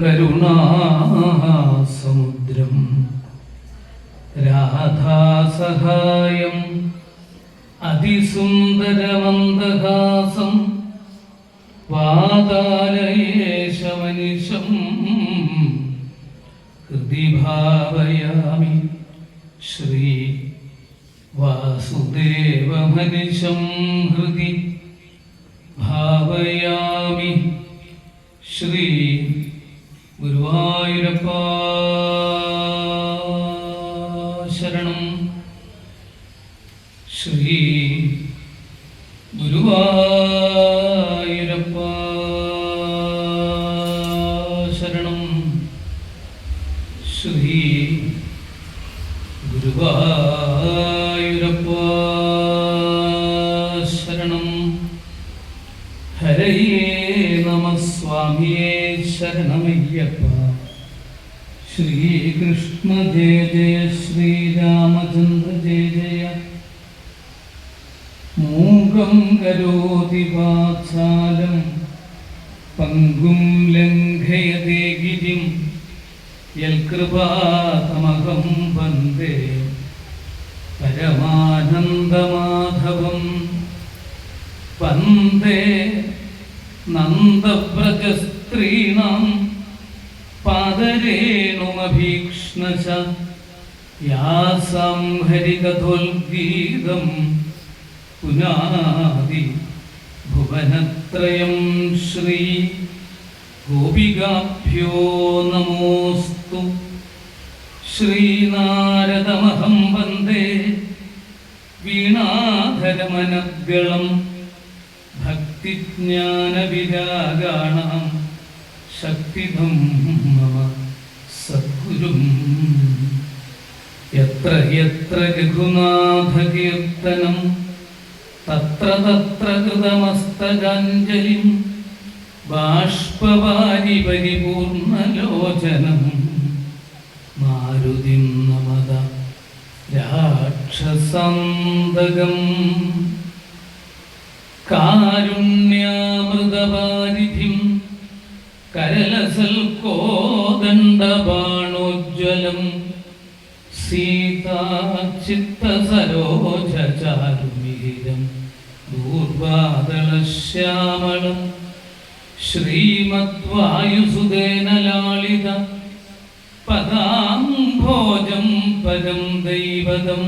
കരുണാസമുദ്രം. രാധാസഹായം അതിസുന്ദരമന്ദഹാസം വാതാലയേശമനിശം ഹൃദി ഭാവയാമി ശ്രീ വാസുദേവമനിശം ഹൃദി ഭാവയാമി ശ്രീ ഗുരുവായൂരപ്പ ശരണം ശ്രീ ഗുരുവായൂരപ്പ ശരണം ശ്രീ ഗുരുവായൂരപ്പ ഹരയേ നമ സ്വാമിയേ ശരണമയ്യപ്പ. ശ്രീകൃഷ്ണ ജയ ജയ ശ്രീരാമചന്ദ്ര ജയ ജയ. മൂകം കരോതി വാചാലം പങ്കും ലംഘയതേ ഗിരിം. യൽകൃപാതമകം വന്ദേ. പരമാനന്ദമാധവം വന്ദേ നന്ദവ്രജസ്ത്രീണാം പാദരേണുമഭീക്ഷ്ണശ യാസാം ഹരികഥോൽഗീതം പുനാദി ഭുവനത്രയം ശ്രീ ഗോപികാഭ്യോ നമോസ്തു. ശ്രീനാരദമഹം വന്ദേ. വീണാധരമനദ്ഗളം ഭക്തിജ്ഞാനവിരാഗാണാം ശക്തിധം മമ സദ്ഗുരും. എത്ര എത്ര രഘുനാഥകീർത്തനം തത്ര തത്ര കൃതമസ്തകാഞ്ജലിം ബാഷ്പവാരി പരിപൂർണലോചനം മാരുതിം നമത രാക്ഷസന്തകം. കാരുണ്യാമൃതവാരിധിം കരലസൽ കോദണ്ഡബാണോജ്വലം സീതാചിത്തസരോജചാരുമീരം ദൂർവാദളശ്യാമളം ശ്രീമദ്വായുസുദേന ലാളിത പദാംഭോജം പരം ദൈവതം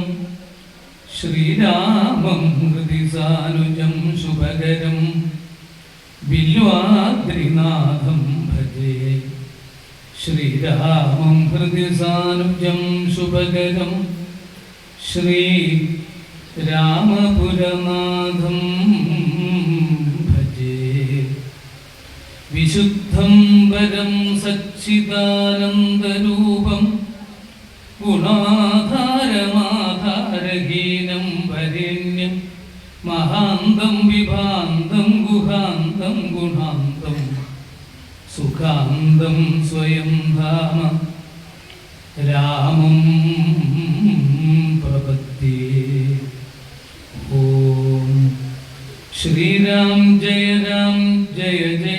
ശ്രീരാമം ഹൃദി സാനുജം ശുഭകരം ശ്രീരാമം ഹൃദി സാനുജം ശുഭകരം ശ്രീ രാമപുരനാഥം ഭജേ. വിശുദ്ധം വരം സച്ചിദാനന്ദരൂപം ഗുണാധാരമാധാരഹീനം വരേണ്യം മഹാന്തം വിഭാന്തം ഗുഹാന്തം ഗുണാന്തം സുഖാന്തം സ്വയം ധാമ രാമം പ്രപത്തി ഓം ശ്രീരാം ജയ രാം ജയ ജയ